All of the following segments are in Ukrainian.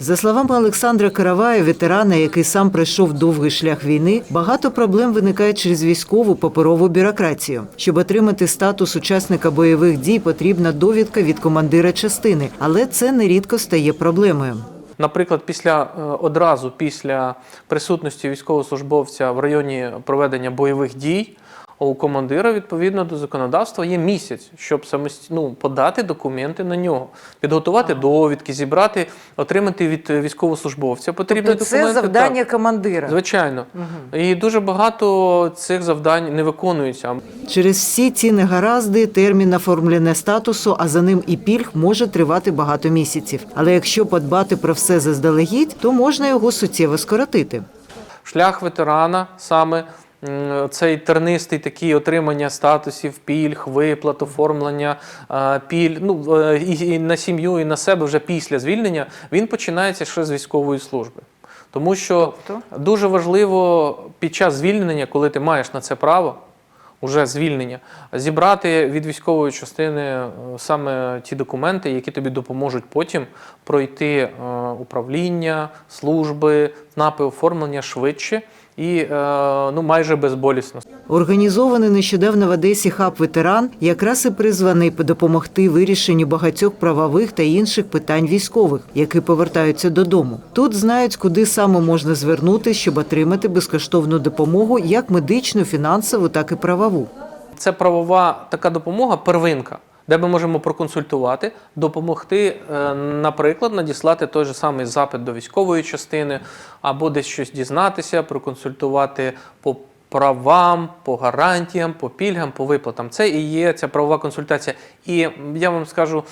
За словами Олександра Каравая, ветерана, який сам пройшов довгий шлях війни, багато проблем виникає через військову паперову бюрократію. Щоб отримати статус учасника бойових дій, потрібна довідка від командира частини, але це нерідко стає проблемою. Наприклад, після е, одразу після присутності військовослужбовця в районі проведення бойових дій у командира відповідно до законодавства є місяць, щоб самост- ну, подати документи на нього, підготувати довідки, зібрати, отримати від військовослужбовця потрібні Тобто це завдання Так, командира. звичайно. І дуже багато цих завдань не виконується. Через всі ці негаразди термін оформлення статусу, а за ним і пільг може тривати багато місяців. Але якщо подбати про все заздалегідь, то можна його суттєво скоротити. Шлях ветерана саме цей тернистий такий отримання статусів, пільг, виплат, оформлення піль, ну е, і, на сім'ю, і на себе вже після звільнення, він починається ще з військової служби. Тому що Тобто? дуже важливо під час звільнення, коли ти маєш на це право, уже звільнення, зібрати від військової частини е, саме ті документи, які тобі допоможуть потім пройти е, управління, служби, ЦНАПи оформлення швидше і е, ну, майже безболісно. Організований нещодавно в Одесі хаб ветеран якраз і призваний допомогти вирішенню багатьох правових та інших питань військових, які повертаються додому. Тут знають, куди саме можна звернутися, щоб отримати безкоштовну допомогу, як медичну, фінансову, так і правову. Це правова така допомога, первинка, де ми можемо проконсультувати, допомогти, е, наприклад, надіслати той же самий запит до військової частини, або десь щось дізнатися, проконсультувати по правам, по гарантіям, по пільгам, по виплатам. Це і є ця правова консультація. І я вам скажу,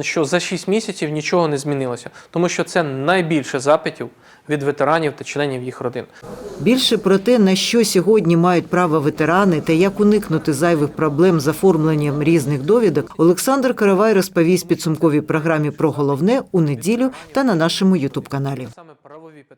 що за 6 місяців нічого не змінилося, тому що це найбільше запитів від ветеранів та членів їх родин. Більше про те, на що сьогодні мають право ветерани та як уникнути зайвих проблем з оформленням різних довідок, Олександр Каравай розповість підсумковій програмі про головне у неділю та на нашому Ютуб каналі.